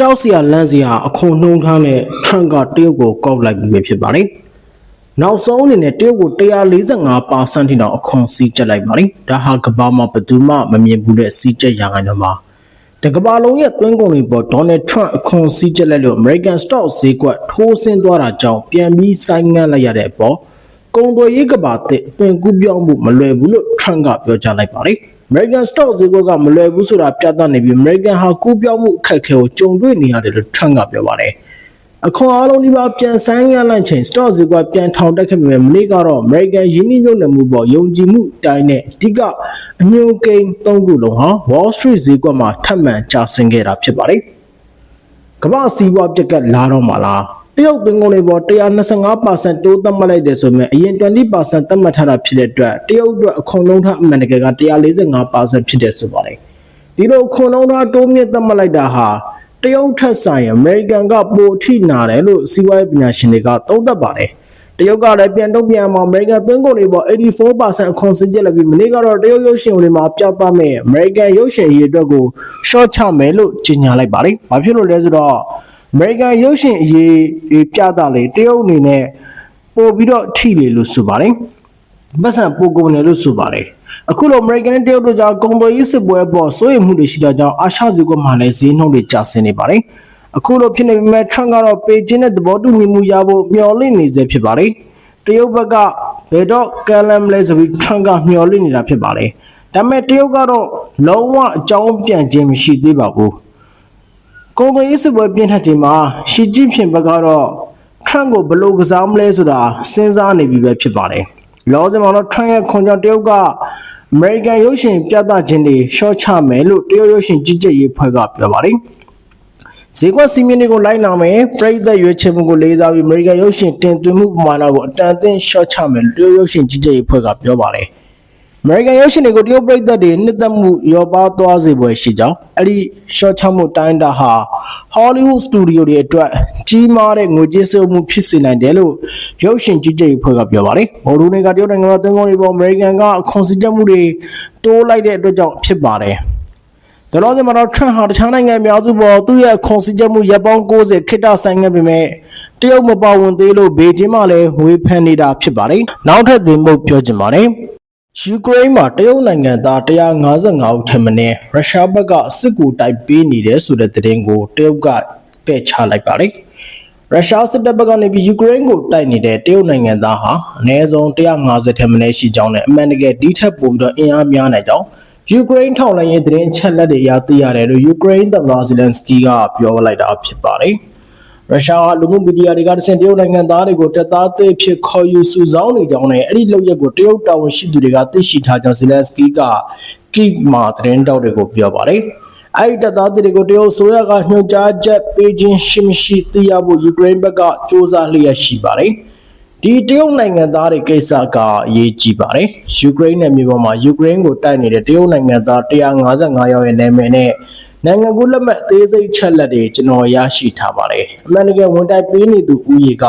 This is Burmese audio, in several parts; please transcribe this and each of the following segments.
ကြောက်စရာလန့်စရာအခွန်နှုံးထားတဲ့ထရန့်ကတရုတ်ကိုကောက်လိုက်ပြီးဖြစ်ပါတယ်။နောက်ဆုံးအနေနဲ့တရုတ်ကို145%ထိတောင်အခွန်စီးကျက်လိုက်ပါတယ်။ဒါဟာကမ္ဘာမှာဘယ်သူမှမမြင်ဘူးတဲ့စီးကျက်ရာခိုင်နှုန်းပါ။တကမ္ဘာလုံးရဲ့သွင်းကုန်တွေပေါ်ဒေါ်နယ်ထရန့်အခွန်စီးကျက်လိုက်လို့ American Stock ဈေးကွက်ထိုးဆင်းသွားတာကြောင့်ပြန်ပြီးဆိုင်းငံ့လိုက်ရတဲ့အပေါ်ကုန်သွယ်ရေးကဘာတဲ့တွင်ကူးပြောင်းမှုမလွယ်ဘူးလို့ Trump ကပြောကြားလိုက်ပါတယ်။ American Stock ဈေးကွက်ကမလွယ်ဘူးဆိုတာပြသနေပြီး American ဟာကူးပြောင်းမှုအခက်အခဲကိုကြုံတွေ့နေရတယ်လို့ Trump ကပြောပါတယ်။အခွန်အားလုံးဒီပါပြန်ဆိုင်ရလိုက်ချိန် stock ဈေးကွက်ပြန်ထောင်တက်ခဲ့ပေမဲ့မနေ့ကတော့ American ယင်းနှိမ့်ညွတ်နယ်မှုပေါ်ယုံကြည်မှုတိုင်းနဲ့အဓိကအညွန်ကိန်း၃ခုလုံးဟာ Wall Street ဈေးကွက်မှာထပ်မံကျဆင်းခဲ့တာဖြစ်ပါတယ်။ကမ္ဘာစီးပွားပြက်ကလာတော့မှာလား တရုတ်သွင်းကုန်တွေပေါ်125%တိုးသတ်မှတ်လိုက်တယ်ဆိုရင်အရင်20%သတ်မှတ်ထားတာဖြစ်တဲ့အတွက်တရုတ်အတွက်အခွန်နှုန်းထားအမှန်တကယ်က145%ဖြစ်တယ်ဆိုပါတယ်ဒီလိုအခွန်နှုန်းထားတိုးမြင့်သတ်မှတ်လိုက်တာဟာတရုတ်ထက်ဆိုင်အမေရိကန်ကပိုအထိနာတယ်လို့စီးပွားရေးပညာရှင်တွေကသုံးသပ်ပါတယ်တရုတ်ကလည်းပြန်တုံ့ပြန်မှာအမေရိကန်သွင်းကုန်တွေပေါ်84%အခွန်စည်းကျက်လိုက်ပြီးမနေ့ကတော့တရုတ်ရုပ်ရှင်တွေမှာပြသမဲ့အမေရိကန်ရုပ်ရှင်ရေးအတွက်ကို short ချမယ်လို့ကြေညာလိုက်ပါတယ်။ဘာဖြစ်လို့လဲဆိုတော့ အမေရိကန်ရုပ်ရှင်အရေးပြတာလေတရုတ်အနေနဲ့ပို့ပြီးတော့ထိလေလို့ဆိုပါတယ်။ပတ်စံပိုကုန်တယ်လို့ဆိုပါတယ်။အခုလိုအမေရိကန်နဲ့တရုတ်တို့ကြားကုန်သွယ်ရေးစစ်ပွဲပေါ်စိုးရိမ်မှုတွေရှိတာကြောင့်အာရှဇီကွမှာလည်းဈေးနှုန်းတွေကျဆင်းနေပါတယ်။အခုလိုဖြစ်နေပေမဲ့ Trump ကတော့ပေကျင်းတဲ့သဘောတူညီမှုရဖို့မျှော်လင့်နေစေဖြစ်ပါတယ်။တရုတ်ဘက်ကဘယ်တော့ကလမ်လဲဆိုပြီး Trump ကမျှော်လင့်နေတာဖြစ်ပါတယ်။ဒါပေမဲ့တရုတ်ကတော့လုံးဝအကြောင်းပြန်ခြင်းမရှိသေးပါဘူး။ ကုန်သွယ်ရေးစစ်ပွဲပြင်းထန်ချိန်မှာရှီကျင်းဖျင်ဘက်ကတော့ထရန့်ကိုဘယ်လိုကစားမလဲဆိုတာစဉ်းစားနေပြီပဲဖြစ်ပါတယ်။လောစင်မှာတော့ထရန့်ရဲ့ခွန်ကြောင့်တရုတ်ကအမေရိကန်ရုပ်ရှင်ပြသခြင်းတွေရှော့ချမယ်လို့တရုတ်ရုပ်ရှင်ကြီးကြပ်ရေးဖွဲ့ကပြောပါတယ်။ဈေးကွက်စီမင်းတွေကိုလိုက်နာမယ်ပြည်သက်ရွေးချယ်မှုကိုလေးစားပြီးအမေရိကန်ရုပ်ရှင်တင်သွင်းမှုပမာဏကိုအတန်အသင့်ရှော့ချမယ်လို့တရုတ်ရုပ်ရှင်ကြီးကြပ်ရေးဖွဲ့ကပြောပါတယ်။အ မေရိကန်ရုပ်ရှင်တွေကိုတရုတ်ပြည်သက်တွေနှစ်သက်မှုရောပါသွားစေပွဲရှိကြောင်းအဲ့ဒီ short ချမှုတိုင်းတာဟာ Hollywood Studio တွေအတွက်ကြီးမားတဲ့ငွေကြေးစုမှုဖြစ်စေနိုင်တယ်လို့ရုပ်ရှင်ကြီးကြပ်ရေးဖွဲ့ကပြောပါတယ်။ဘော်ဒူတွေကတရုတ်နိုင်ငံမှာသွင်းကုန်တွေပေါ်အမေရိကန်ကအခွန်စည်းကြပ်မှုတွေတိုးလိုက်တဲ့အတွက်ကြောင့်ဖြစ်ပါတယ်။ဒါလို့ဒီမှာတော့ Trump ဟာတခြားနိုင်ငံအများစုပေါ်သူ့ရဲ့ခွန်စည်းကြပ်မှုရပ်ပေါင်း90ခိတ္တဆိုင်ခဲ့ပေမဲ့တရုတ်မပါဝင်သေးလို့ဘေကျင်းမှလည်းဝေဖန်နေတာဖြစ်ပါတယ်။နောက်ထပ်သင်ဖို့ပြောချင်ပါတယ်။ ယူကရိန်းမှာတရုတ်နိုင်ငံသား155ဦးထက်မနည်းရုရှားဘက်ကစစ်ကူတိုက်ပေးနေတယ်ဆိုတဲ့သတင်းကိုတရုတ်ကပယ်ချလိုက်ပါတယ်။ရုရှားစစ်တပ်ဘက်ကနေပြီးယူကရိန်းကိုတိုက်နေတဲ့တရုတ်နိုင်ငံသားဟာအနည်းဆုံး150ထက်မနည်းရှိကြောင်းနဲ့အမှန်တကယ်ဒီထက်ပိုပြီးတော့အင်အားများနိုင်ကြောင်းယူကရိန်းထောက်လှမ်းရေးသတင်းချက်လက်တွေအရသိရတယ်လို့ယူကရိန်းသမ္မတဇီလန်စကီကပြောလိုက်တာဖြစ်ပါတယ်။ ရုရှားကလူမှုမီဒီယာတွေကတဆင့်တရုတ်နိုင်ငံသားတွေကိုတပ်သားသစ်ဖြစ်ခေါ်ယူစုဆောင်းနေကြောင်းနဲ့အဲ့ဒီလုပ်ရက်ကိုတရုတ်တာဝန်ရှိသူတွေကသိရှိထားကြောင်းဇီလန်စကီကကိဗ်မှာသတင်းတောက်တွေကိုပြောပါတယ်။အဲ့ဒီတပ်သားသစ်တွေကိုတရုတ်ဆိုရကညွှန်ကြားချက်ပေးခြင်းရှိမရှိသိရဖို့ယူကရိန်းဘက်ကစ조사လျက်ရှိပါတယ်။ဒီတရုတ်နိုင်ငံသားတွေကိစ္စကအရေးကြီးပါတယ်။ယူကရိန်းနယ်မြေပေါ်မှာယူကရိန်းကိုတိုက်နေတဲ့တရုတ်နိုင်ငံသား155ယောက်ရဲ့နာမည်နဲ့ နိုင်ငံကူးလက်မှတ်အသေးစိတ်ချက်လက်တွေကျွန်တော်ရရှိထားပါတယ်။အမှန်တကယ်ဝန်တိုက်ပေးနေသူဦးရေက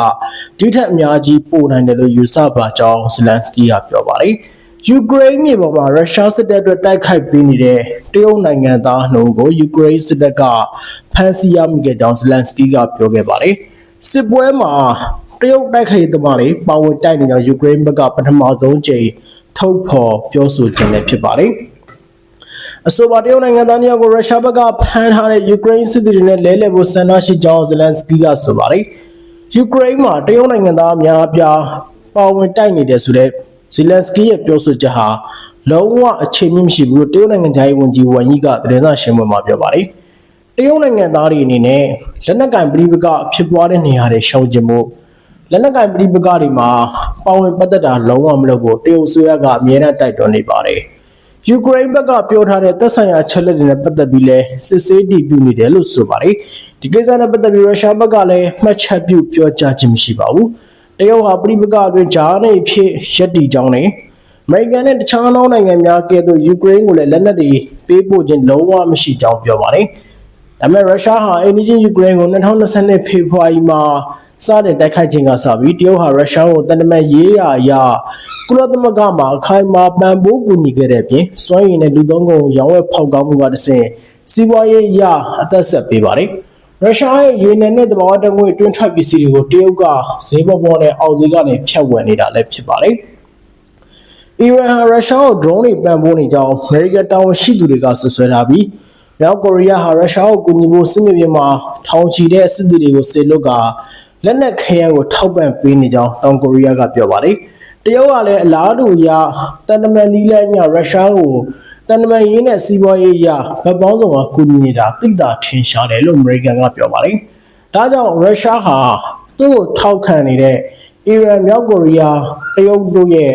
ဒီထက်အများကြီးပိုနိုင်တယ်လို့ယူဆပါကြောင်းဇလန်စကီကပြောပါတယ်။ယူကရိန်းမြေပေါ်မှာရုရှားစစ်တပ်အတွက်တိုက်ခိုက်ပေးနေတဲ့တရုတ်နိုင်ငံသားနှုန်းကိုယူကရိန်းစစ်တပ်ကဖမ်းဆီးရမိခဲ့ကြောင်းဇလန်စကီကပြောခဲ့ပါတယ်။စစ်ပွဲမှာတရုတ်တိုက်ခိုက်ရေးသမားတွေပါဝင်တိုက်နေကြောင်းယူကရိန်းဘက်ကပထမဆုံးကြိမ်ထုတ်ဖော်ပြောဆိုခြင်းလည်းဖြစ်ပါတယ်။ အဆိုပါတရုတ်နိုင်ငံသားများကိုရုရှားဘက်ကဖမ်းထားတဲ့ယူကရိန်းစစ်သည်တွေနဲ့လဲလှယ်ဖို့ဆန္ဒရှိကြောင်းဇလန်စကီကဆိုပါတယ်။ယူကရိန်းမှာတရုတ်နိုင်ငံသားအများအပြားပါဝင်တိုက်နေတယ်ဆိုတဲ့ဇီလန်စကီရဲ့ပြောဆိုချက်ဟာလုံးဝအခြေမြင့်မရှိဘူးလို့တရုတ်နိုင်ငံသားရေးဝန်ကြီးဝမ်ယီကသတင်းစာရှင်းပွဲမှာပြောပါတယ်။တရုတ်နိုင်ငံသားတွေအနေနဲ့လက်နက်ကင်ပြည်ပကဖြစ်ပွားတဲ့နေရာတွေရှောင်ကျင်ဖို့လက်နက်ကင်ပြည်ပကတွေမှာပါဝင်ပတ်သက်တာလုံးဝမလုပ်ဖို့တရုတ်အစိုးရကအမြဲတမ်းတိုက်တွန်းနေပါတယ်။ ယူကရိန်းဘက်ကပြောထားတဲ့သက်ဆိုင်ရာချက်လက်တွေနဲ့ပတ်သက်ပြီးလဲစစ်ဆေးတည်ပြုနေတယ်လို့ဆိုပါတယ်ဒီကိစ္စနဲ့ပတ်သက်ပြီးရုရှားဘက်ကလည်းမှတ်ချက်ပြုပြောကြားခြင်းမရှိပါဘူးတရုတ်ဟာပြည်ပကအတွင်းဂျာနေဖြစ်ရက်တီကြောင်းနဲ့အမေရိကန်နဲ့တခြားသောနိုင်ငံများကဲ့သို့ယူကရိန်းကိုလည်းလက်နက်တွေပေးပို့ခြင်းလုံးဝမရှိကြောင်းပြောပါတယ်ဒါပေမဲ့ရုရှားဟာအိန္ဒိယယူကရိန်းကို2022ဖေဖော်ဝါရီမှာ စတင်တိုက်ခိုက်ခြင်းကစပြီးတရုတ်ဟာရုရှားကိုတန်တမတ်ရေးရာအရာကုလသမဂ္ဂမှာအခိုင်အမာပံ့ပိုးကူညီခဲ့တဲ့အပြင်စွမ်းရည်နဲ့လူသုံးကုန်ရောင်းဝယ်ဖောက်ကားမှုကတဆင့်စီးပွားရေးအရအသက်ဆက်ပေးပါတယ်။ရုရှားရဲ့ရေနံနဲ့တဘာဝတငွေတွင်းထွက်ပစ္စည်းတွေကိုတရုတ်ကဈေးပေါ်ပေါ်နဲ့အောက်ဈေးကနေဖြတ်ဝယ်နေတာလည်းဖြစ်ပါတယ်။အီရန်ဟာရုရှားကို drone တွေပံ့ပိုးနေကြောင်းအမေရိကန်တာဝန်ရှိသူတွေကဆွဆွဲထားပြီးမြောက်ကိုရီးယားဟာရုရှားကိုကူညီဖို့စစ်မြေပြင်မှာထောင်ချီတဲ့စစ်သည်တွေကိုစေလွတ်က လက်နက်ခဲယမ်းကိုထောက်ပံ့ပေးနေကြောင်းတောင်ကိုရီးယားကပြောပါတယ်။တရုတ်ကလည်းအလားတူအရတန်တမန်နီးလန်းညရုရှားကိုတန်တမန်ရင်းနဲ့စီးပွားရေးအရဗတ်ပေါင်းစုံကကူညီနေတာသိတာထင်ရှားတယ်လို့အမေရိကန်ကပြောပါတယ်။ဒါကြောင့်ရုရှားဟာသူ့ကိုထောက်ခံနေတဲ့အီရန်မြောက်ကိုရီးယားတရုတ်တို့ရဲ့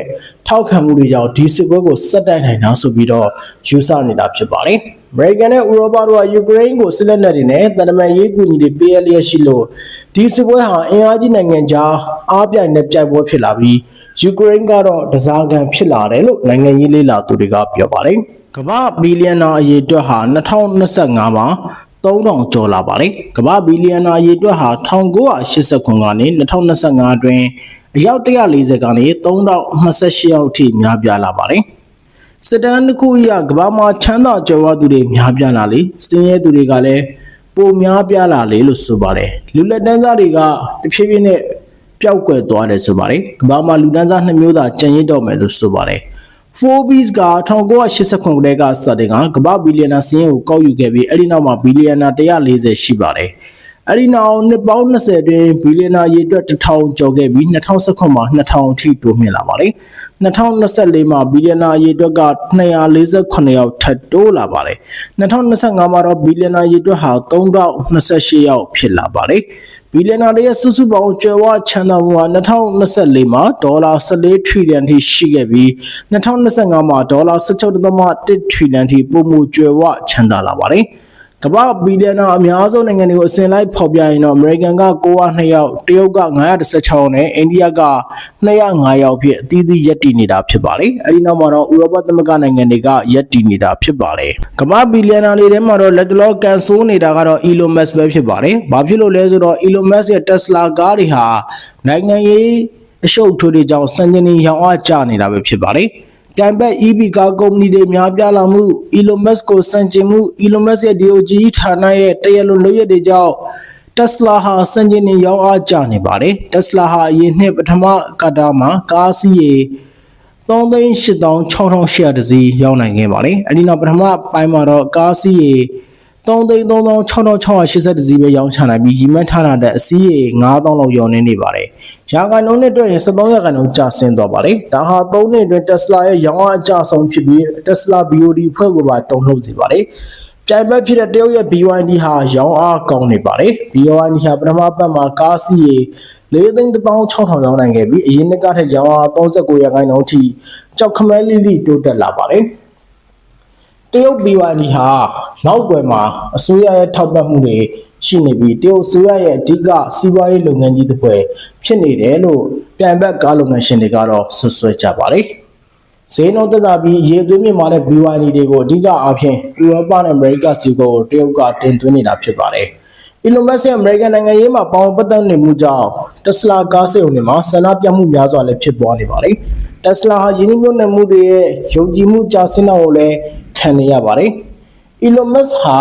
ထောက်ခံမှုတွေကြောင့်ဒီစစ်ပွဲကိုဆက်တိုက်နိုင်တာဆိုပြီးတော့ယူဆနေတာဖြစ်ပါတယ်။အမေရိကန်နဲ့ဥရောပတို့ကယူကရိန်းကိုစစ်လက်နက်တွေနဲ့တန်တမန်ရေးကူညီတွေပေးရလျက်ရှိလို့ဒီစစ်ပွဲဟာအင်အားကြီးနိုင်ငံကြားအားပြိုင်နဲ့ပြိုင်ပွဲဖြစ်လာပြီးယူကရိန်းကတော့တစားကန်ဖြစ်လာတယ်လို့နိုင်ငံရေးလေးလာသူတွေကပြောပါတယ်။ကမ္ဘာဘီလီယံနာအရေအတွက်ဟာ2025မှာ3000ကျော်လာပါတယ်။ကမ္ဘာဘီလီယံနာအရေအတွက်ဟာ1989ကနေ2025အတွင်း အယောက်140ကနေ3028ယောက်အထိများပြားလာပါတယ်။စစ်တမ်းတစ်ခုအရကမ္ဘာမှာချမ်းသာကြွယ်ဝသူတွေများပြားလာလေစင်းရဲသူတွေကလည်းပိုများပြားလာလေလို့ဆိုပါတယ်လူလက်တန်းစားတွေကတဖြည်းဖြည်းနဲ့ပျောက်ကွယ်သွားတယ်ဆိုပါတယ်ကမ္ဘာမှာလူတန်းစားနှစ်မျိုးသာကျန်ရစ်တော့မယ်လို့ဆိုပါတယ် Forbes က1989ခုနှစ်ကစတဲ့ကကမ္ဘာဘီလီယံနာစင်းရဲကိုကောက်ယူခဲ့ပြီးအဲ့ဒီနောက်မှာဘီလီယံနာ140ရှိပါတယ် အဲ့ဒီနောက်နှစ်ပေါင်း20အတွင်းဘီလီယံနာရေအတွက်1000ကျော်ခဲ့ပြီး2019မှာ2000အထိတိုးမြင့်လာပါတယ်2024မှာဘီလီယံနာအရေအတွက်က248ယောက်ထပ်တိုးလာပါတယ်2025မှာတော့ဘီလီယံနာအရေအတွက်ဟာ3028ယောက်ဖြစ်လာပါတယ်ဘီလီယံနာတွေရဲ့စုစုပေါင်းကျွယ်ဝချမ်းသာမှုဟာ2024မှာဒေါ်လာ14ထရီလီယံထိရှိခဲ့ပြီး2025မှာဒေါ်လာ16.1ထရီလီယံထိပိုမိုကျွယ်ဝချမ်းသာလာပါတယ် ကမ္ဘာဘီလီယံနာအများဆုံးနိုင်ငံတွေကိုအစဉ်လိုက်ဖော်ပြရင်တော့အမေရိကန်က902ယောက်တရုတ်က916နဲ့အိန္ဒိယက205ယောက်ဖြစ်အသီးသီးရပ်တည်နေတာဖြစ်ပါတယ်။အဲဒီနောက်မှာတော့ဥရောပသမဂ္ဂနိုင်ငံတွေကရပ်တည်နေတာဖြစ်ပါတယ်။ကမ္ဘာဘီလီယံနာတွေထဲမှာတော့လက်တလောကန်ဆိုးနေတာကတော့ Elon Musk ပဲဖြစ်ပါတယ်။ဘာဖြစ်လို့လဲဆိုတော့ Elon Musk ရဲ့ Tesla ကားတွေဟာနိုင်ငံရေးအရှုပ်ထွေးတွေကြောင့်စံချိန်နေရောင်းအားကျနေတာပဲဖြစ်ပါတ ပြိုင်ဘက် EV ကားကုမ္ပဏီတွေများပြားလာမှု Elon Musk ကိုစန့်ကျင်မှု Elon Musk ရဲ့ DOG ဌာနရဲ့တရားလွန်လုပ်ရတဲ့ကြောင့် Tesla ဟာစန့်ကျင်နေရောင်းအားကျနေပါတယ် Tesla ဟာအရင်နှစ်ပထမကတ္တာမှာကားစီးရေ3,8600တစီးရောင်းနိုင်ခဲ့ပါတယ်အဲဒီနောက်ပထမပိုင်းမှာတော့ကားစီးရေ3,8600 33,680စီးပဲရောင်းချနိုင်ပြီးရီမတ်ထားတာတဲ့အစီးရေ9,000လောက်ရောင်းနေနေပါတယ်။ရာခိုင်နှုန်းနဲ့တွက်ရင်13ရာခိုင်နှုန်းကျဆင်းသွားပါတယ်။ဒါဟာ3နှစ်အတွင်း Tesla ရဲ့ရောင်းအားအကျဆုံးဖြစ်ပြီး Tesla BOD ဖွဲ့ကိုပါတုံ့နှုတ်စေပါတယ်။ပြိုင်ဘက်ဖြစ်တဲ့တရုတ်ရဲ့ BYD ဟာရောင်းအားကောင်းနေပါတယ်။ BYD ဟာပထမပတ်မှာကားစီးရေ၄သိန်း16000ရောင်းနိုင်ခဲ့ပြီးအရင်နှစ်ကထက်ရောင်းအား39ရာခိုင်နှုန်းထိကြောက်ခမဲလိလိတိုးတက်လာပါတယ်။ တရုတ် BYD ဟာနောက်ွယ်မှာအစိုးရရဲ့ထောက်ပံ့မှုတွေရှိနေပြီးတရုတ်အစိုးရရဲ့အဓိကစီးပွားရေးလုပ်ငန်းကြီးတစ်ပွဲဖြစ်နေတယ်လို့ပြိုင်ဘက်ကားလုပ်ငန်းရှင်တွေကတော့ဆွဆွဲကြပါတယ်ဈေးနှုန်းသက်သာပြီးရေသွင်းမြင့်မာတဲ့ BYD တွေကိုအဓိကအားဖြင့်ဥရောပနဲ့အမေရိကစီးကိုတရုတ်ကတင်သွင်းနေတာဖြစ်ပါတယ်။ Elon Musk ရဲ့အမေရိကန်နိုင်ငံရေးမှာပေါဝင်ပတ်သက်နေမှုကြောင့် Tesla ကားစက်ရုံတွေမှာဆန္ဒပြမှုများစွာလည်းဖြစ်ပွားနေပါတယ်။ Tesla ဟာယင်းနှိမ့်ညွတ်နေမှုတွေရဲ့ယုံကြည်မှုကျဆင်းတာကိုလည်း ခံနေရပါတယ်။ Elon Musk ဟာ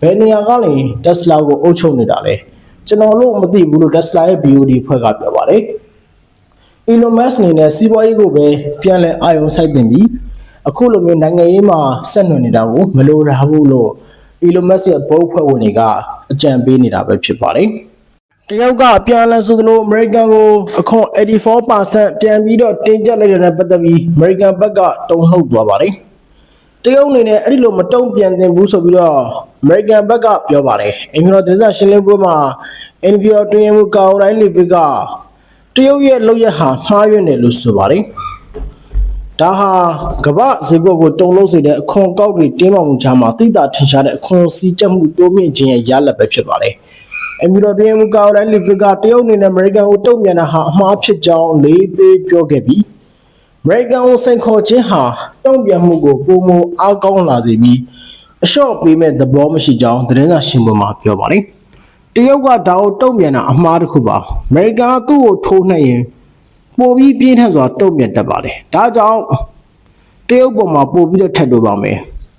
ဘယ်နေရာကလဲ Tesla ကိုအုပ်ချုပ်နေတာလဲကျွန်တော်လို့မသိဘူးလို့ Tesla ရဲ့ BOD ဖွဲ့ကပြောပါတယ်။ Elon Musk အနေနဲ့စီးပွားရေးကိုပဲပြန်လည်အာရုံစိုက်တင်ပြီးအခုလိုမျိုးနိုင်ငံရေးမှာဆက်နွယ်နေတာကိုမလိုတာဘူးလို့ Elon Musk ရဲ့ဘုတ်ဖွဲ့ဝင်တွေကအကြံပေးနေတာပဲဖြစ်ပါတယ်။တရုတ်ကပြန်လည်ဆိုသလို American ကိုအခွန်84%ပြန်ပြီးတော့တင်ကျပ်လိုက်တဲ့နဲ့ပတ်သက်ပြီး American ဘက်ကတုံ့နှုတ်သွားပါတယ်။ တရုတ်အနေနဲ့အဲ့ဒီလိုမတုံ့ပြန်သင့်ဘူးဆိုပြီးတော့ American ဘက်ကပြောပါတယ်။အင်္ဂလိပ်ဒေသရှင်းလင်းပွဲမှာ NPR တွင်မှုကာရိုလိုင်းလီပစ်ကတရုတ်ရဲ့လုပ်ရက်ဟာမှားယွင်းတယ်လို့ဆိုပါတယ်။ဒါဟာကမ္ဘာဈေးကွက်ကိုတုံလို့စေတဲ့အခွန်ကောက်တွေတင်းပေါင်ချာမှာတိတာထင်ရှားတဲ့အခွန်စည်းချက်မှုတိုးမြင့်ခြင်းရဲ့ရလဒ်ပဲဖြစ်ပါတယ်။အမီရိုတွင်မူကာရိုလိုင်းလီပစ်ကတရုတ်အနေနဲ့အမေရိကန်ကိုတုံ့ပြန်တာဟာအမှားဖြစ်ကြောင်းလေးပေးပြောခဲ့ပြီး အမေရိကန်ကိုစိန်ခေါ်ခြင်းဟာတုံ့ပြန်မှုကိုပုံမအားကောင်းလာစေပြီးအလျှော့ပေးမဲ့သဘောမရှိကြောင်းသတင်းစာရှင်းပွဲမှာပြောပါတယ်။တရုတ်ကဒါကိုတုံ့ပြန်တာအမှားတစ်ခုပါ။အမေရိကန်ကသူ့ကိုထိုးနှက်ရင်ပိုပြီးပြင်းထန်စွာတုံ့ပြန်တတ်ပါတယ်။ဒါကြောင့်တရုတ်ပေါ်မှာပို့ပြီးတော့ထပ်တိုးပါမယ်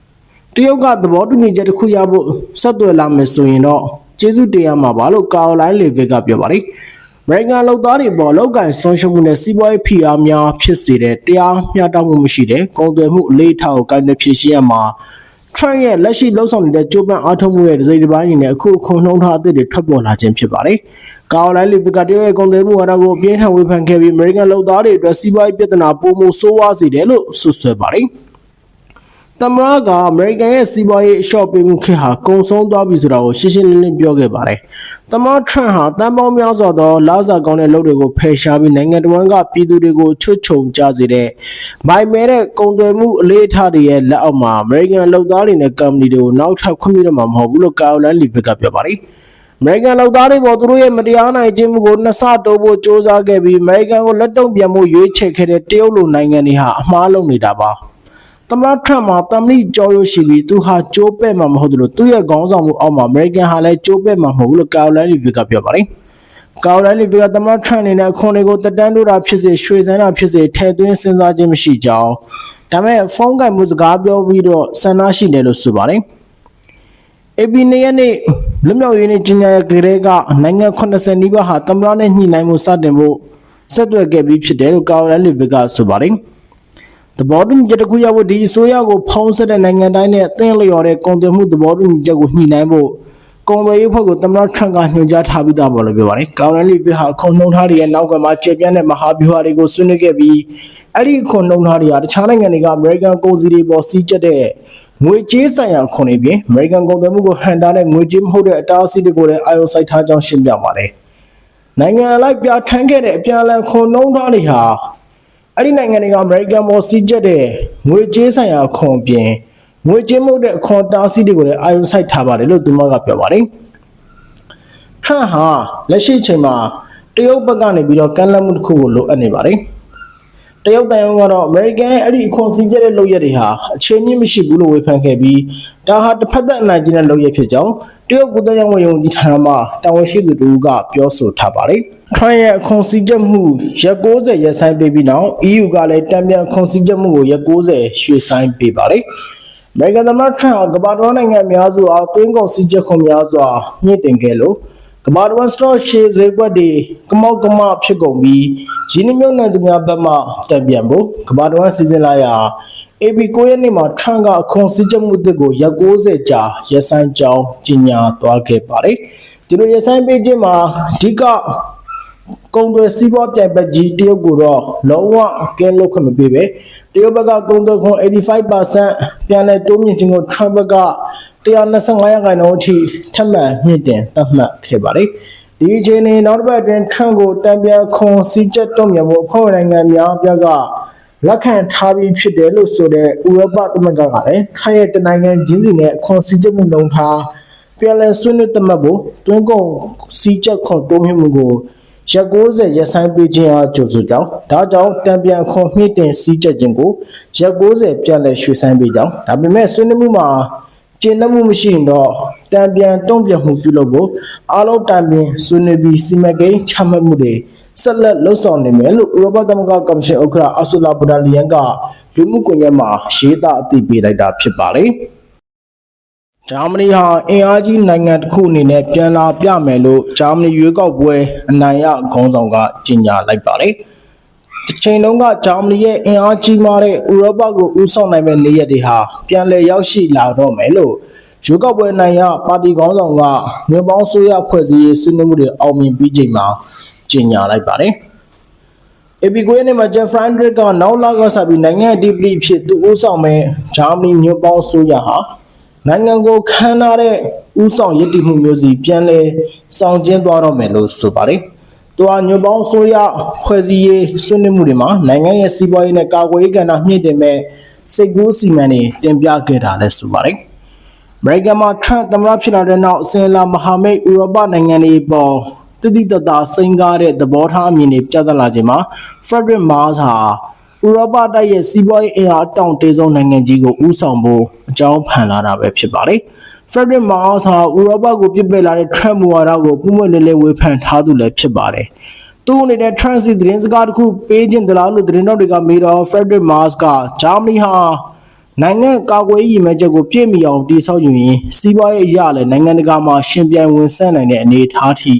။တရုတ်ကသဘောတူညီချက်တစ်ခုရဖို့ဆက်သွယ်လာမယ်ဆိုရင်တော့ကျေးဇူးတင်ရမှာပါလို့ကာရိုလိုင်းလေဗစ်ကပြောပါတယ်အ မေရိကန်လူသားတွေပေါ်လောက်ကန်ဆုံးရှုံးမှုနဲ့စီးပွားရေးဖိအားများဖြစ်စေတဲ့တရားမျှတမှုမရှိတဲ့ကုန်သွယ်မှုအလေးထားကိုကိုင်တွယ်ဖြေရှင်းရမှာ Trump ရဲ့လက်ရှိလှုပ်ဆောင်နေတဲ့ကြိုးပမ်းအားထုတ်မှုရဲ့ဒစိတစ်ပိုင်းအနေနဲ့အခုခုံနှုံးထားအသစ်တွေထွက်ပေါ်လာခြင်းဖြစ်ပါတယ်။ကာဝလိုင်းလီဗီကတရဲ့ကုန်သွယ်မှုဝါဒကိုအပြင်းထန်ဝေဖန်ခဲ့ပြီး American လုပ်သားတွေအတွက်စီးပွားရေးပြဿနာပိုမိုဆိုးဝါးစေတယ်လို့ဆွဆွဲပါတယ်။ တမရကအမေရိကန်ရဲ့စီးပွားရေးအလျှော့ပေးမှုခေတ်ဟာကုံဆုံးသွားပြီဆိုတာကိုရှင်းရှင်းလင်းလင်းပြောခဲ့ပါတယ်။တမရထရန့်ဟာတန်ပေါင်းများစွာသောလာစာကောင်းတဲ့လုပ်တွေကိုဖယ်ရှားပြီးနိုင်ငံတော်ကပြည်သူတွေကိုချွတ်ချုံကြစေတဲ့မိုင်မဲတဲ့ကုန်သွယ်မှုအလေးထားတွေရဲ့လက်အောက်မှာအမေရိကန်လုပ်သားတွေနဲ့ကုမ္ပဏီတွေကိုနောက်ထပ်ခွင့်ပြုတော့မှာမဟုတ်ဘူးလို့ကာယလန်လီဗစ်ကပြောပါတယ်။အမေရိကန်လုပ်သားတွေပေါ်သူတို့ရဲ့မတရားနိုင်ခြင်းမှုကိုနှစ်ဆတိုးဖို့စ조사ခဲ့ပြီးအမေရိကန်ကိုလက်တုံ့ပြန်မှုရွေးချယ်ခဲ့တဲ့တရုတ်လိုနိုင်ငံတွေဟာအမှားလုပ်နေတာပါ သမ္မတထရမ့်မှာတမလိကြောရွရှိပြီးသူဟာကြိုးပဲ့မှာမဟုတ်ဘူးလို့သူ့ရဲ့ခေါင်းဆောင်မှုအောက်မှာအမေရိကန်ဟာလည်းကြိုးပဲ့မှာမဟုတ်ဘူးလို့ကာရိုလိုင်းလီဗီကပြောပါတယ်ကာရိုလိုင်းလီဗီကသမ္မတထရမ့်အနေနဲ့အခွန်တွေကိုတက်တန်းတို့တာဖြစ်စေရွှေစန်းတာဖြစ်စေထည့်သွင်းစဉ်းစားခြင်းမရှိကြောင်းဒါပေမဲ့ဖုန်းကင်မှုစကားပြောပြီးတော့ဆန္ဒရှိတယ်လို့ဆိုပါတယ် AP နေရနေ့လွတ်မြောက်ရေးနေ့ကြီးညာရဲ့ကလေးကနိုင်ငံ80နီးပါးဟာတမရနဲ့ညှိနှိုင်းမှုစတင်ဖို့ဆက်သွယ်ခဲ့ပြီးဖြစ်တယ်လို့ကာဝရလီဗစ်ကဆိုပါတယ်။ သဘောတူညီချက်တစ်ခုရဖို့ဒီအစိုးရကိုဖုံးဆက်တဲ့နိုင်ငံတိုင်းနဲ့အသင်းလျော်တဲ့ကုန်သွယ်မှုသဘောတူညီချက်ကိုညှိနှိုင်းဖို့ကုန်သွယ်ရေးဖွဲ့ကိုတမရထရန့်ကညွှန်ကြားထားပြီးသားပေါ်လို့ပြောပါတယ်။ကာဝရလီဗစ်ဟာခုံနှုံထားတဲ့နောက်ကမှာကျေပြန့်တဲ့မဟာဗျူဟာတွေကိုဆွေးနွေးခဲ့ပြီးအဲ့ဒီခုံနှုံထားတွေကတခြားနိုင်ငံတွေကအမေရိကန်ကုန်စည်တွေပေါ်စီးကျက်တဲ့ငွေကြေးဆိုင်ရာခွန်တွေပြင် American ကုန်သွယ်မှုကိုဟန်တာတဲ့ငွေကြေးမဟုတ်တဲ့အတားအဆီးတွေကိုလည်းအာရုံစိုက်ထားကြောင်းရှင်းပြပါတယ်။နိုင်ငံအလိုက်ပြဋ္ဌာန်းခဲ့တဲ့အပြန်အလှန်ခွန်နှုံးထားတွေဟာ အဲ့ဒီနိုင်ငံတွေက American ပေါ်စီးကျက်တဲ့ငွေကြေးဆိုင်ရာခွန်ပြင်ငွေကြေးမဟုတ်တဲ့အခွန်တားအဆီးတွေကိုလည်းအာရုံစိုက်ထားပါတယ်လို့သူမကပြောပါတယ်။ Trump ဟာလက်ရှိအချိန်မှာတရုတ်ဘက်ကနေပြီးတော့ကန့်လန့်မှုတစ်ခုကိုလိုအပ်နေပါတယ်။ တရုတ်တိုင်ဝမ်ကတော့ American ရဲ့အဲ့ဒီအခွန်စည်းကျက်တဲ့လုပ်ရက်တွေဟာအခြေအမြင့်မရှိဘူးလို့ဝေဖန်ခဲ့ပြီးဒါဟာတစ်ဖက်သက်အနိုင်ကျင့်တဲ့လုပ်ရက်ဖြစ်ကြောင်းတရုတ်ကုသရေးဝန်ယုံကြီးဌာနမှတာဝန်ရှိသူတို့ကပြောဆိုထားပါတယ်။ထရန့်ရဲ့အခွန်စည်းကျက်မှုရက်60ရက်ဆိုင်ပေးပြီးနောက် EU ကလည်းတံပြန်အခွန်စည်းကျက်မှုကိုရက်60ရွှေ့ဆိုင်ပေးပါတယ်။ American သမ္မတထရန့်ဟာကမ္ဘာတော်နိုင်ငံအများစုအားသွင်းကုန်စည်းကျက်ခွန်များစွာမြင့်တင်ခဲ့လို့ ကမ္ဘာတော်စတော့ရှေဈေးကွက်တွေကမောက်ကမဖြစ်ကုန်ပြီးရင်းနှီးမြှုပ်နှံသူများဘက်မှတံပြန်ဖို့ကမ္ဘာတော်စီစဉ်လာရာ AB ကိုရက်နေ့မှာထရန့်ကအခွန်စည်းကျက်မှုအသစ်ကိုရက်60ကြာရက်ဆိုင်ကြောင်းကြီးညာသွားခဲ့ပါတယ်ဒီလိုရက်ဆိုင်ပေးခြင်းမှာအဓိကကုန်သွယ်စီးပွားပြိုင်ဘက်ကြီးတရုတ်ကိုတော့လုံးဝကင်းလို့ခွင့်မပေးပဲတရုတ်ဘက်ကကုန်သွယ်ခွန်85%ပြန်လည်တိုးမြင့်ခြင်းကိုထရန့်ဘက်က 125ရာခိုင်နှုန်းအထိထပ်မံမြင့်တင်သတ်မှတ်ခဲ့ပါတယ်ဒီအချိန်နဲ့နောက်တစ်ပတ်အတွင်းထရန့်ကိုတံပြန်ခွန်စီချက်တုံ့ပြန်ဖို့အဖွဲ့ဝင်နိုင်ငံများအပြားကလက်ခံထားပြီးဖြစ်တယ်လို့ဆိုတဲ့ဥရောပသမဂ္ဂကလည်းထရန့်ရဲ့တနိုင်ငံချင်းစီနဲ့ခွန်စီချက်မှုနှုံထားပြန်လည်ဆွေးနွေးသတ်မှတ်ဖို့တွင်းကုန်စီချက်ခွန်တိုးမြင့်မှုကိုရက်60ရက်ဆိုင်ပေးခြင်းအားကြိုဆိုကြောင်းဒါကြောင့်တံပြန်ခွန်မြင့်တင်စီးချက်ခြင်းကိုရက်60ပြန်လည်ရွှေ့ဆိုင်ပေးကြောင်းဒါပေမဲ့ဆွေးနွေးမှုမှာ ကျင့်တတ်မှုမရှိရင်တော့တံပြန်တုံ့ပြန်မှုပြုလုပ်ဖို့အားလုံးတံပြန်ဆွေးနွေးပြီးစီမံကိန်းချမှတ်မှုတွေဆက်လက်လှုပ်ဆောင်နေမယ်လို့ဥရောပသမဂ္ဂကော်မရှင်ဥက္ကဋ္ဌအာဆူလာဘူဒါလီယန်ကလူမှုကွန်ရက်မှာရေးသားအသိပေးလိုက်တာဖြစ်ပါတယ်။ဂျာမနီဟာအင်အားကြီးနိုင်ငံတစ်ခုအနေနဲ့ပြန်လာပြမယ်လို့ဂျာမနီရွေးကောက်ပွဲအနိုင်ရခေါင်းဆောင်ကကြေညာလိုက်ပါတယ်။ ဒီချိန်တုန်းကဂျာမနီရဲ့အင်အားကြီးမားတဲ့ဥရောပကိုဦးဆောင်နိုင်မဲ့နေရာတွေဟာပြန်လည်ရောက်ရှိလာတော့မယ်လို့ရွေးကောက်ပွဲနိုင်ရပါတီခေါင်းဆောင်ကမြို့ပေါင်းဆိုရဖွဲ့စည်းရေးဆွေးနွေးမှုတွေအောင်မြင်ပြီးချိန်မှာကြေညာလိုက်ပါတယ်။ AP ကိုရနေမှာဂျက်ဖရန်ဒရစ်ကနောက်လာကစားပြီးနိုင်ငံဒီပလီဖြစ်သူဦးဆောင်မဲ့ဂျာမနီမြို့ပေါင်းဆိုရဟာနိုင်ငံကိုခမ်းနားတဲ့ဥဆောင်ရည်တည်မှုမျိုးစီပြန်လဲဆောင်ကျင်းသွားတော့မယ်လို့ဆိုပါတယ်။ သူဟာညွန့်ပေါင်းဆိုရဖွဲ့စည်းရေးဆွေးနွေးမှုတွေမှာနိုင်ငံရဲ့စီးပွားရေးနဲ့ကာကွယ်ရေးကဏ္ဍမြင့်တင်မဲ့စိတ်ကူးစီမံတွေတင်ပြခဲ့တာလည်းဆိုပါတယ်။အမေရိကန်မှာထရန့်သမ္မတဖြစ်လာတဲ့နောက်အစင်လာမဟာမိတ်ဥရောပနိုင်ငံတွေပေါ်တတိတတာစိန်ကားတဲ့သဘောထားအမြင်တွေပြသလာခြင်းမှာ Frederick Marx ဟာဥရောပတိုက်ရဲ့စီးပွားရေးအင်အားအတောင့်တေဆုံးနိုင်ငံကြီးကိုဦးဆောင်ဖို့အကြောင်းဖန်လာတာပဲဖြစ်ပါတယ်။ Frederick Marx ဟာဥရောပကိုပြစ်ပယ်လာတဲ့ Trump မူဝါဒကိုပုံမှန်လေးလေးဝေဖန်ထားသူလည်းဖြစ်ပါတယ်။သူ့အနေနဲ့ Trump စီသတင်းစကားတစ်ခုပေးခြင်းတလားလို့သတင်းတော်တွေကမေးတော့ Frederick Marx ကဂျာမနီဟာနိုင်ငံကာကွယ်ရေးရည်မှန်းချက်ကိုပြည့်မီအောင်တည်ဆောက်ယူရင်စီးပွားရေးအရလည်းနိုင်ငံတကာမှာရှင်ပြိုင်ဝင်ဆက်နိုင်တဲ့အနေအထားထိ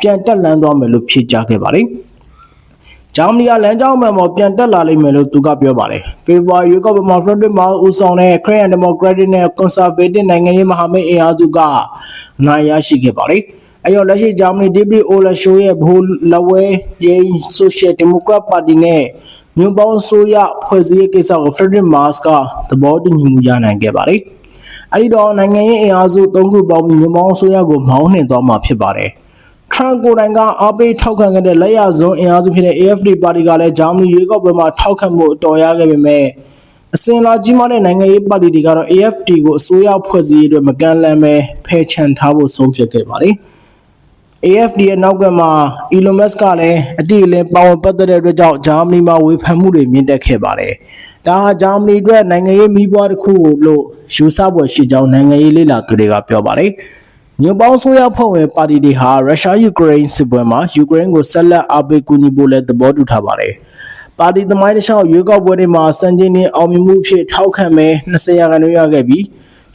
ပြန်တက်လှမ်းသွားမယ်လို့ဖြေကြားခဲ့ပါတယ်။ ဂျာမနီကလမ်းကြောင်းမှန်ပေါ်ပြန်တက်လာလိမ့်မယ်လို့သူကပြောပါတယ်။ဖေဖော်ဝါရီရွေးကောက်ပွဲမှာဖရက်ဒရစ်မာဦးဆောင်တဲ့ Korean Democratic နဲ့ Conservative နိုင်ငံရေးမဟာမိတ်အင်အားစုကအနိုင်ရရှိခဲ့ပါတယ်။အဲ့တော့လက်ရှိဂျာမနီ DP Olasho ရဲ့ဘိုးလက်ဝဲရေး Social Democrat Party နဲ့ညွန်ပေါင်းဆိုရဖွဲ့စည်းရေးကိစ္စကို Frederick Mars ကသဘောတူညီမှုရနိုင်ခဲ့ပါတယ်။အဲဒီတော့နိုင်ငံရေးအင်အားစု၃ခုပေါင်းပြီးညွန်ပေါင်းဆိုရကိုမောင်းနှင်သွားမှာဖြစ်ပါတယ်။ Trump ကိုယ်တိုင်ကအားပေးထောက်ခံခဲ့တဲ့လက်ရစွန်းအင်အားစုဖြစ်တဲ့ AFD ပါတီကလည်းဂျာမနီရွေးကောက်ပွဲမှာထောက်ခံမှုအတော်ရခဲ့ပေမဲ့အစင်လာကြီးမားတဲ့နိုင်ငံရေးပါတီတွေကတော့ AFD ကိုအစိုးရဖွဲ့စည်းရေးအတွက်မကန်လန်ပဲဖယ်ချန်ထားဖို့ဆုံးဖြတ်ခဲ့ပါတယ်။ AFD ရဲ့နောက်ကမှာ Elon Musk ကလည်းအတိအလင်းပါဝင်ပတ်သက်တဲ့အတွက်ကြောင့်ဂျာမနီမှာဝေဖန်မှုတွေမြင့်တက်ခဲ့ပါတယ်။ဒါဟာဂျာမနီအတွက်နိုင်ငံရေးမီးပွားတစ်ခုလို့ယူဆပွဲရှိကြောင်းနိုင်ငံရေးလေ့လာသူတွေကပြောပါတယ်။ ညွန်ပေါင်းဆိုရဖွဲ့ဝင်ပါတီတွေဟာရုရှားယူကရိန်းစစ်ပွဲမှာယူကရိန်းကိုဆက်လက်အားပေးကူညီဖို့လည်းသဘောတူထားပါတယ်။ပါတီသမိုင်းတစ်လျှောက်ရွေးကောက်ပွဲတွေမှာစံချိန်တင်အောင်မြင်မှုဖြစ်ထောက်ခံမဲ20ရာခိုင်နှုန်းရခဲ့ပြီး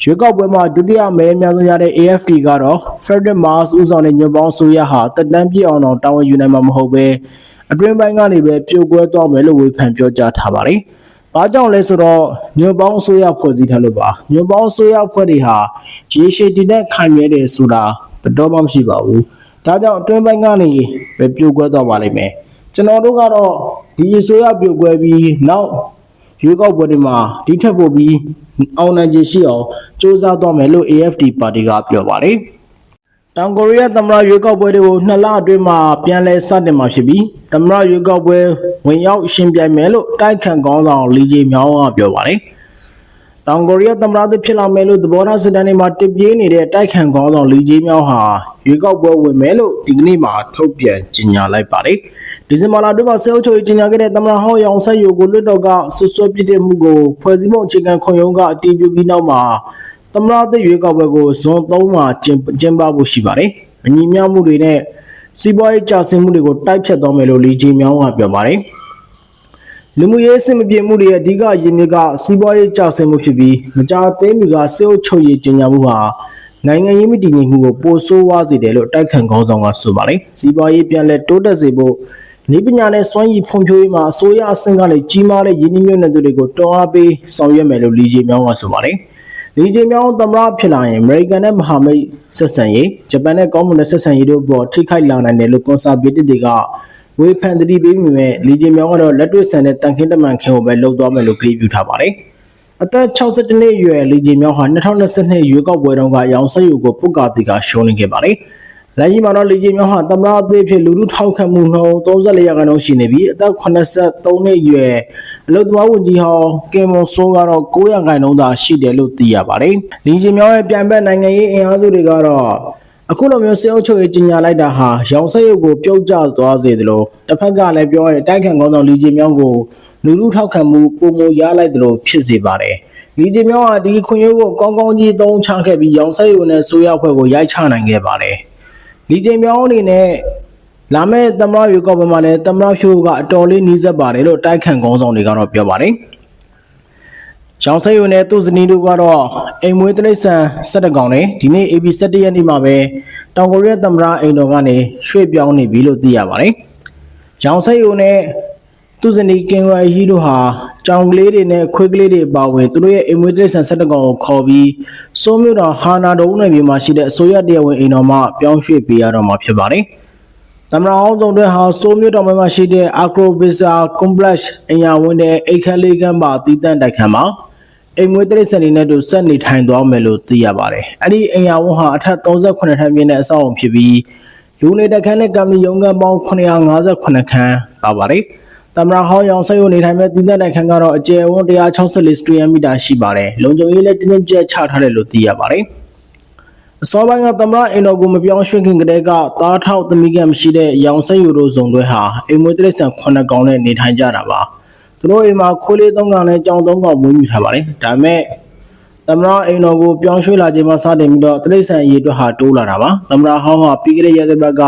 ရွေးကောက်ပွဲမှာဒုတိယမဲအများဆုံးရတဲ့ AFD ကတော့ Frederick Mars ဦးဆောင်တဲ့ညွန့်ပေါင်းဆိုရဟာတက်တန်းပြည့်အောင်တော့တာဝန်ယူနိုင်မှာမဟုတ်ပဲအတွင်းပိုင်းကနေပဲပြိုကွဲသွားမယ်လို့ဝေဖန်ပြောကြားထားပါတယ်။ ဘာကြောင့်လဲဆိုတော့ညွန့်ပေါင်းဆိုရဖွဲ့စည်းထားလို့ပါ။ညွန့်ပေါင်းဆိုရဖွဲ့တွေဟာရေရှည်တည်တဲ့ခိုင်မြဲတယ်ဆိုတာဘယ်တော့မှမရှိပါဘူး။ဒါကြောင့်အတွင်းပိုင်းကနေပဲပြိုကွဲသွားပါလိမ့်မယ်။ကျွန်တော်တို့ကတော့ဒီဆိုရပြိုကွဲပြီးနောက်ရွေးကောက်ပွဲတွေမှာဒီထက်ပိုပြီးအောင်နိုင်ခြေရှိအောင်စူးစမ်းသွားမယ်လို့ AFD ပါတီကပြောပါတယ်။ တောင်ကိုရီးယားသမ္မတရွေးကောက်ပွဲတွေကိုနှစ်လအတွင်းမှာပြန်လည်စတင်မှာဖြစ်ပြီးသမ္မတရွေးကောက်ပွဲဝင်ရောက်ရှင်ပြိုင်မယ်လို့တိုက်ခန့်ကောင်းဆောင်လီဂျီမြောင်းကပြောပါတယ်။တောင်ကိုရီးယားသမ္မတသစ်ဖြစ်လာမယ်လို့သဘောထားစစ်တမ်းတွေမှာတပြင်းနေတဲ့တိုက်ခန့်ကောင်းဆောင်လီဂျီမြောင်းဟာရွေးကောက်ပွဲဝင်မယ်လို့ဒီကနေ့မှာထုတ်ပြန်ကြေညာလိုက်ပါတယ်။ဒီဇင်ဘာလအတွင်းမှာဆဲအုပ်ချုပ်ရေးကြေညာခဲ့တဲ့သမ္မတဟောင်းရောင်ဆက်ယူကိုလွတ်တော်ကဆွဆွဲပြစ်တဲ့မှုကိုဖွဲ့စည်းမှုအခြေခံခွန်ရုံးကအတည်ပြုပြီးနောက်မှာ သမ္မတသစ်ရွေးကောက်ပွဲကိုဇွန်3မှာကျင်းကျင်းပဖို့ရှိပါတယ်။အညီမျှမှုတွေနဲ့စီးပွားရေးကျဆင်းမှုတွေကိုတိုက်ဖြတ်သွားမယ်လို့လီဂျီမြောင်းကပြောပါတယ်။လူမှုရေးအဆင့်မပြေမှုတွေရဲ့အဓိကရင်းမြစ်ကစီးပွားရေးကျဆင်းမှုဖြစ်ပြီးမကြာသေးမီကစေအုပ်ချုပ်ရေးကြေညာမှုဟာနိုင်ငံရေးမတည်ငြိမ်မှုကိုပိုဆိုးဝါးစေတယ်လို့တိုက်ခန့်ခေါင်းဆောင်ကဆိုပါတယ်။စီးပွားရေးပြန်လည်တိုးတက်စေဖို့နေပညာနဲ့စွမ်းရည်ဖွံ့ဖြိုးရေးမှာအစိုးရအဆင့်ကနေကြီးမားတဲ့ရင်းနှီးမြှုပ်နှံသူတွေကိုတွန်းအားပေးဆောင်ရွက်မယ်လို့လီဂျီမြောင်းကဆိုပါတယ်။ လီဂျီမြောင်းသမ္မတဖြစ်လာရင်အမေရိကန်နဲ့မဟာမိတ်ဆက်ဆံရေးဂျပန်နဲ့ကောင်းမွန်တဲ့ဆက်ဆံရေးတို့ပေါ်ထိခိုက်လာနိုင်တယ်လို့ကွန်ဆာဗေးတစ်တွေကဝေဖန်တတိပေးမိမဲ့လီဂျီမြောင်းကတော့လက်တွေ့ဆန်တဲ့တန်ခင်းတမန်ခင်းကိုပဲလှုပ်သွားမယ်လို့ကြေညာပြုထားပါတယ်။အသက်62နှစ်အရွယ်လီဂျီမြောင်းဟာ2022ရွေးကောက်ပွဲတုန်းကရောင်ဆက်ယူကိုပုတ်ကာတီကရှုံးနေခဲ့ပါတယ်။ လက်ရှိမှာတော့လီဂျီမြောင်းဟာသမ္မတအသစ်ဖြစ်လူလူထောက်ခံမှုနှုန်း34ရာခိုင်နှုန်းရှိနေပြီးအသက်83နှစ်အရွယ်အလုသမားဝန်ကြီးဟောင်းကင်မွန်ဆိုးကတော့9ရာခိုင်နှုန်းသာရှိတယ်လို့သိရပါတယ်။လီဂျီမြောင်းရဲ့ပြန်ဘက်နိုင်ငံရေးအင်အားစုတွေကတော့အခုလိုမျိုးစေအုပ်ချုပ်ရေးကြီးညာလိုက်တာဟာရောင်ဆက်ရုပ်ကိုပြုတ်ကျသွားစေတယ်လို့တစ်ဖက်ကလည်းပြောရင်တိုက်ခံကောင်းဆောင်လီဂျီမြောင်းကိုလူလူထောက်ခံမှုပုံမရလိုက်တယ်လို့ဖြစ်စေပါတယ်။လီဂျီမြောင်းကဒီခွင့်ရုပ်ကိုကောင်းကောင်းကြီးသုံးချခဲ့ပြီးရောင်ဆက်ရုပ်နဲ့ဆိုးရဖွဲ့ကိုရိုက်ချနိုင်ခဲ့ပါတယ်။ လီဂျီမြောင်းအနေနဲ့လာမယ့်သမ္မတရွေးကောက်ပွဲမှာလည်းသမ္မတဖြိုးကအတော်လေးနှီးစပ်ပါတယ်လို့တိုက်ခံကောင်းဆောင်တွေကတော့ပြောပါတယ်။ကျောင်းဆက်ယူနဲ့သူ့ဇနီးတို့ကတော့အိမ်မွေးတိရစ္ဆာန်17ကောင်နဲ့ဒီနေ့ AB 17ရက်နေ့မှာပဲတောင်ကိုရီးယားသမ္မတအိမ်တော်ကနေရွှေ့ပြောင်းနေပြီလို့သိရပါတယ်။ကျောင်းဆက်ယူနဲ့ သူ့ဇနီးကင်ဝါဟီတို့ဟာကြောင်ကလေးတွေနဲ့ခွေးကလေးတွေပါဝင်သူတို့ရဲ့အိမ်မွေးတိရစ္ဆာန်17ကောင်ကိုခေါ်ပြီးစိုးမြို့တော်ဟာနာဒုံနယ်ပြည်မှာရှိတဲ့အစိုးရတရားဝင်အိမ်တော်မှာပြောင်းရွှေ့ပေးရတော့မှာဖြစ်ပါတယ်။သမ္မတအောင်ဆောင်တွေဟာစိုးမြို့တော်မှာရှိတဲ့ Agrovisa Complex အညာဝင်းတဲ့အိတ်ခမ်းလေးကမ်းပါတည်တံ့တိုက်ခန်းမှာအိမ်မွေးတိရစ္ဆာန်တွေနဲ့တို့ဆက်နေထိုင်သွားမယ်လို့သိရပါတယ်။အဲ့ဒီအညာဝန်းဟာအထက်38ထပ်မြင့်တဲ့အဆောက်အုံဖြစ်ပြီးလူနေတခန်းနဲ့ကံမီရုံးခန်းပေါင်း958ခန်းပါပါတယ်။ သမ္မတဟောင်းရောင်ဆက်ရုံနေထိုင်မဲ့တည်တံ့တိုက်ခန်းကတော့အကျယ်ဝန်း164စတူဒီယံမီတာရှိပါတယ်။လုံခြုံရေးလည်းတင်းတင်းကြပ်ချထားတယ်လို့သိရပါတယ်။အစောပိုင်းကသမ္မတအင်တော်ကိုမပြောင်းရွှေ့ခင်ကတည်းကသားထောက်သမီးကမရှိတဲ့ရောင်ဆက်ယူတို့ဇုံတွေဟာအိမ်မွေးတိရစ္ဆာန်9ကောင်နဲ့နေထိုင်ကြတာပါ။သူတို့အိမ်မှာခိုးလေး3ကောင်နဲ့ကြောင်3ကောင်မွေးမြူထားပါတယ်။ဒါပေမဲ့သမ္မတအိမ်တော်ကိုပြောင်းရွှေ့လာခြင်းမှစတင်ပြီးတော့တိရစ္ဆာန်အရေးအတွက်ဟာတိုးလာတာပါ။သမ္မတဟောင်းဟာပြီးခဲ့တဲ့ရက်သတ္တပတ်က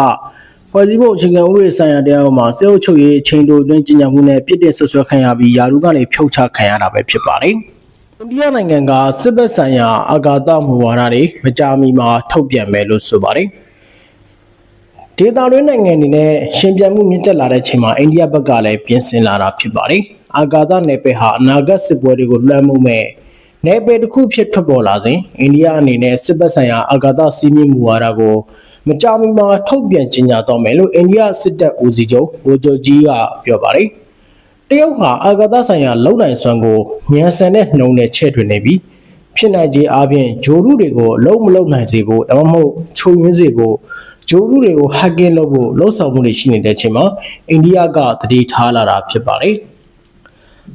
ဖွဲ့စည်းပုံအခြေခံဥပဒေဆိုင်ရာတရားမှာစေအုပ်ချုပ်ရေးအချိန်တိုအတွင်းကြီးညာမှုနဲ့ပြစ်တင်ဆွဆွဲခံရပြီးယာရုကနေဖြုတ်ချခံရတာပဲဖြစ်ပါတယ်။အိန္ဒိယနိုင်ငံကစစ်ဘက်ဆိုင်ရာအာဃာတမူဝါဒတွေမကြာမီမှာထုတ်ပြန်မယ်လို့ဆိုပါတယ်။ဒေသတွင်းနိုင်ငံတွေနဲ့ရှင်ပြိုင်မှုမြင့်တက်လာတဲ့အချိန်မှာအိန္ဒိယဘက်ကလည်းပြင်ဆင်လာတာဖြစ်ပါတယ်။အာဃာတနယ်ပယ်ဟာအနာဂတ်စစ်ပွဲတွေကိုလွှမ်းမိုးမဲ့နယ်ပယ်တစ်ခုဖြစ်ထွက်ပေါ်လာစဉ်အိန္ဒိယအနေနဲ့စစ်ဘက်ဆိုင်ရာအာဃာတစီးမြင့်မူဝါဒကို မကြာမီမှာထုတ်ပြန်ကြေညာတော့မယ်လို့အိန္ဒိယစစ်တပ်ဦးစီးချုပ်ဗိုလ်ချုပ်ကြီးကပြောပါတယ်။တရုတ်ဟာအာဂတဆိုင်ရာလုံနိုင်စွမ်းကိုမြန်ဆန်တဲ့နှုံနဲ့ချဲ့ထွင်နေပြီးဖြစ်နိုင်ခြေအပြင်ဂျိုရုတွေကိုလုံးမလုံးနိုင်စေဖို့ဒါမှမဟုတ်ချုပ်ရင်းစေဖို့ဂျိုရုတွေကို hacking လုပ်ဖို့လှုံ့ဆော်မှုတွေရှိနေတဲ့အချိန်မှာအိန္ဒိယကတတိထားလာတာဖြစ်ပါတယ်။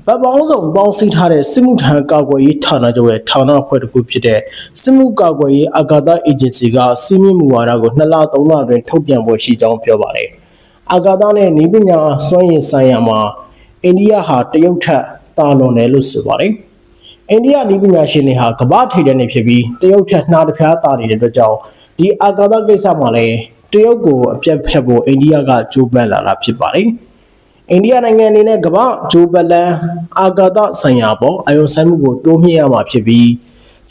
ဗတ်ပေါင်းစုံပေါင်းစည်းထားတဲ့စစ်မှုထမ်းကာကွယ်ရေးဌာနချုပ်ရဲ့ဌာနအဖွဲ့တစ်ခုဖြစ်တဲ့စစ်မှုကာကွယ်ရေးအာဂတအေဂျင်စီကစီမင်းမူဝါဒကိုနှစ်လသုံးလအတွင်းထုတ်ပြန်ဖို့ရှိကြောင်းပြောပါတယ်။အာဂတနဲ့နေပညာစွမ်းရည်ဆိုင်ရာမှာအိန္ဒိယဟာတရုတ်ထက်တာလွန်တယ်လို့ဆိုပါတယ်။အိန္ဒိယနည်းပညာရှင်တွေဟာကမ္ဘာထိပ်တန်းနေဖြစ်ပြီးတရုတ်ထက်နှာတစ်ဖျားတာနေတဲ့အတွက်ကြောင့်ဒီအာကာသကိစ္စမှာလည်းတရုတ်ကိုအပြတ်ဖက်ဖို့အိန္ဒိယကကြိုးပမ်းလာတာဖြစ်ပါတယ်။ အိန္ဒိယနိုင်ငံအနေနဲ့ကမ္ဘာဂျိုးပလန်အာကာသဆိုင်ရာပေါ်အယုံဆိုင်မှုကိုတိုးမြှင့်ရမှာဖြစ်ပြီး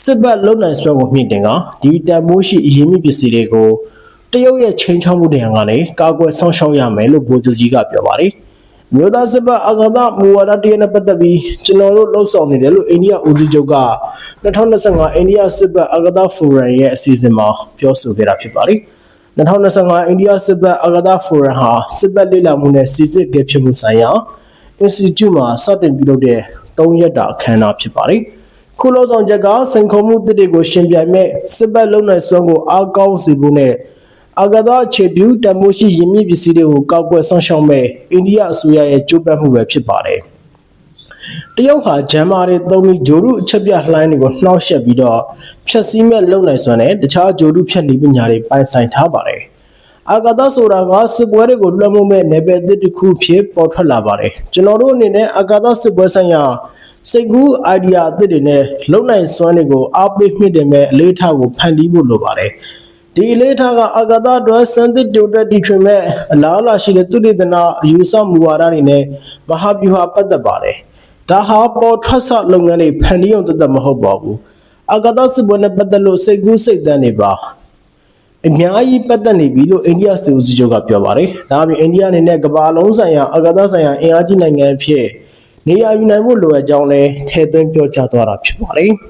စစ်ဘက်လုံနိုင်စွမ်းကိုမြင့်တင်ကဒီတန်မိုးရှိအရေးမြစ်ပစ္စည်းတွေကိုတရုတ်ရဲ့ချင်းချောက်မှုတွေကနေကာကွယ်ဆောင်ရှောက်ရမယ်လို့ဗိုလ်ချုပ်ကြီးကပြောပါတယ်။မြို့သားစစ်ဘက်အာဂါသမူဝါဒတရနဲ့ပတ်သက်ပြီးကျွန်တော်တို့လှုပ်ဆောင်နေတယ်လို့အိန္ဒိယဦးစီးချုပ်က2025အိန္ဒိယစစ်ဘက်အာဂါသဖိုရမ်ရဲ့အစီအစဉ်မှာပြောဆိုခဲ့တာဖြစ်ပါတယ်။ 2025အိန္ဒိယစစ်ဘက်အာဂါသဖိုရမ်ဟာစစ်ဘက်လေ့လာမှုနဲ့စီစစ်ခဲ့ဖြစ်မှုဆိုင်ရာ Institute မှာစတင်ပြုလုပ်တဲ့၃ရက်တာအခမ်းအနားဖြစ်ပါတယ်။ခုလောဆောင်ချက်ကစိန်ခေါ်မှုတစ်တွေကိုရှင်ပြိုင်မဲ့စစ်ဘက်လုံနိုင်စွမ်းကိုအားကောင်းစေဖို့နဲ့အာဂါသအခြေပြုတန်မိုးရှိရင်းမြစ်ပစ္စည်းတွေကိုကောက်ကွယ်ဆောင်ရှောက်မဲ့အိန္ဒိယအစိုးရရဲ့ကြိုးပမ်းမှုပဲဖြစ်ပါတယ်။ တရုတ်ဟာဂျမ်မာတွေသုံးပြီးဂျိုရုအချက်ပြလှိုင်းတွေကိုနှောက်ယှက်ပြီးတော့ဖြက်စီးမဲ့လုံနိုင်စွမ်းနဲ့တခြားဂျိုရုဖြက်နေပညာတွေပိုင်ဆိုင်ထားပါတယ်။အာဂါသဆိုတာကစစ်ပွဲတွေကိုလွှမ်းမိုးမဲ့နယ်ပယ်အသစ်တစ်ခုဖြစ်ပေါ်ထွက်လာပါတယ်။ကျွန်တော်တို့အနေနဲ့အာဂါသစစ်ပွဲဆိုင်ရာစိတ်ကူး idea အသစ်တွေနဲ့လုံနိုင်စွမ်းတွေကိုအားပေးမြင့်တင်မဲ့အလေးထားကိုဖန်တီးဖို့လိုပါတယ်။ဒီအလေးထားကအာဂါသအတွက်စံသစ်တိုတက်တီထွင်မဲ့အလားအလာရှိတဲ့သူတေသနာအယူဆမူဝါဒတွေနဲ့မဟာဗျူဟာပတ်သက်ပါတယ်။ ဒါဟာပေါ်ထွက်ဆလုပ်ငန်းတွေဖန်တီးအောင်တသက်မဟုတ်ပါဘူး။အာဂါသစစ်ပွဲနဲ့ပတ်သက်လို့စိတ်ကူးစိတ်သန်းနေပါ။အများကြီးပတ်သက်နေပြီလို့အိန္ဒိယစစ်ဦးစီးချုပ်ကပြောပါတယ်။ဒါအပြင်အိန္ဒိယအနေနဲ့ကမ္ဘာလုံးဆိုင်ရာအာဂါသဆိုင်ရာအင်အားကြီးနိုင်ငံအဖြစ်နေရာယူနိုင်ဖို့လိုအပ်ကြောင်းလည်းထည့်သွင်းပြောကြားသွားတာဖြစ်ပါတယ်။